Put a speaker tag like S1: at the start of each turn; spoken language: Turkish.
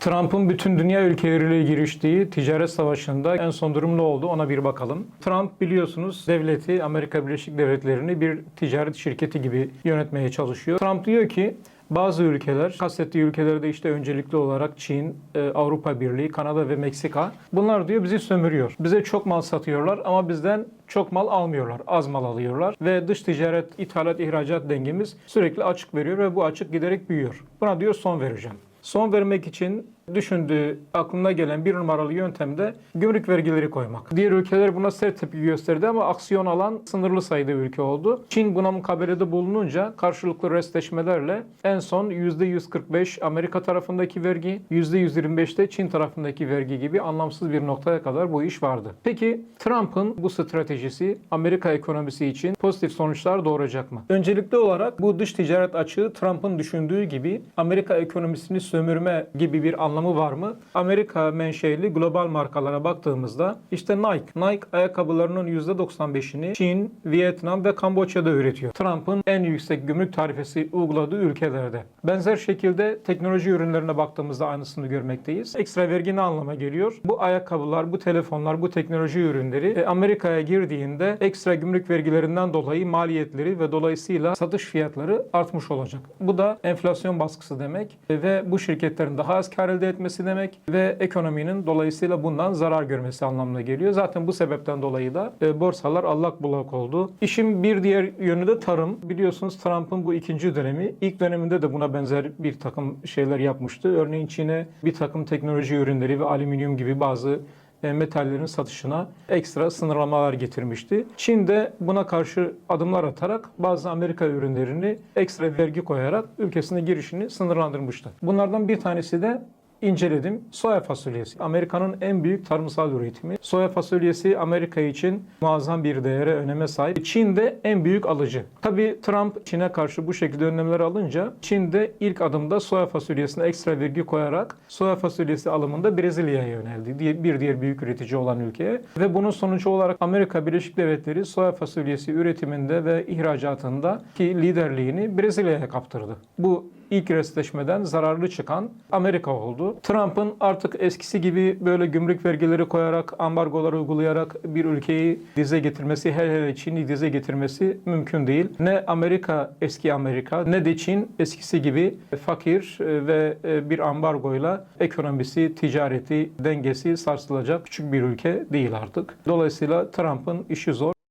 S1: Trump'ın bütün dünya ülkeleriyle giriştiği ticaret savaşında en son durum ne oldu ona bir bakalım. Trump biliyorsunuz devleti Amerika Birleşik Devletleri'ni bir ticaret şirketi gibi yönetmeye çalışıyor. Trump diyor ki bazı ülkeler, kastettiği ülkelerde işte öncelikli olarak Çin, e, Avrupa Birliği, Kanada ve Meksika. Bunlar diyor bizi sömürüyor. Bize çok mal satıyorlar ama bizden çok mal almıyorlar. Az mal alıyorlar ve dış ticaret, ithalat, ihracat dengemiz sürekli açık veriyor ve bu açık giderek büyüyor. Buna diyor son vereceğim. Son vermek için düşündüğü, aklına gelen bir numaralı yöntem de gümrük vergileri koymak. Diğer ülkeler buna sert tepki gösterdi ama aksiyon alan sınırlı sayıda ülke oldu. Çin buna mukabelede bulununca karşılıklı restleşmelerle en son %145 Amerika tarafındaki vergi, %125 de Çin tarafındaki vergi gibi anlamsız bir noktaya kadar bu iş vardı. Peki Trump'ın bu stratejisi Amerika ekonomisi için pozitif sonuçlar doğuracak mı? Öncelikli olarak bu dış ticaret açığı Trump'ın düşündüğü gibi Amerika ekonomisini sömürme gibi bir anlamı var mı? Amerika menşeli global markalara baktığımızda işte Nike. Nike ayakkabılarının %95'ini Çin, Vietnam ve Kamboçya'da üretiyor. Trump'ın en yüksek gümrük tarifesi uyguladığı ülkelerde. Benzer şekilde teknoloji ürünlerine baktığımızda aynısını görmekteyiz. Ekstra vergi ne anlama geliyor? Bu ayakkabılar, bu telefonlar, bu teknoloji ürünleri e, Amerika'ya girdiğinde ekstra gümrük vergilerinden dolayı maliyetleri ve dolayısıyla satış fiyatları artmış olacak. Bu da enflasyon baskısı demek ve bu şirketlerin daha az kar elde etmesi demek ve ekonominin dolayısıyla bundan zarar görmesi anlamına geliyor. Zaten bu sebepten dolayı da e, borsalar allak bullak oldu. İşin bir diğer yönü de tarım. Biliyorsunuz Trump'ın bu ikinci dönemi. İlk döneminde de buna benzer bir takım şeyler yapmıştı. Örneğin Çin'e bir takım teknoloji ürünleri ve alüminyum gibi bazı e, metallerin satışına ekstra sınırlamalar getirmişti. Çin de buna karşı adımlar atarak bazı Amerika ürünlerini ekstra vergi koyarak ülkesine girişini sınırlandırmıştı. Bunlardan bir tanesi de inceledim. Soya fasulyesi. Amerika'nın en büyük tarımsal üretimi. Soya fasulyesi Amerika için muazzam bir değere, öneme sahip. Çin de en büyük alıcı. Tabii Trump Çin'e karşı bu şekilde önlemler alınca Çin de ilk adımda soya fasulyesine ekstra vergi koyarak soya fasulyesi alımında Brezilya'ya yöneldi. Bir diğer büyük üretici olan ülkeye. Ve bunun sonucu olarak Amerika Birleşik Devletleri soya fasulyesi üretiminde ve ihracatında ki liderliğini Brezilya'ya kaptırdı. Bu ilk restleşmeden zararlı çıkan Amerika oldu. Trump'ın artık eskisi gibi böyle gümrük vergileri koyarak, ambargolar uygulayarak bir ülkeyi dize getirmesi, hele hele Çin'i dize getirmesi mümkün değil. Ne Amerika eski Amerika ne de Çin eskisi gibi fakir e, ve e, bir ambargoyla ekonomisi, ticareti, dengesi sarsılacak küçük bir ülke değil artık. Dolayısıyla Trump'ın işi zor.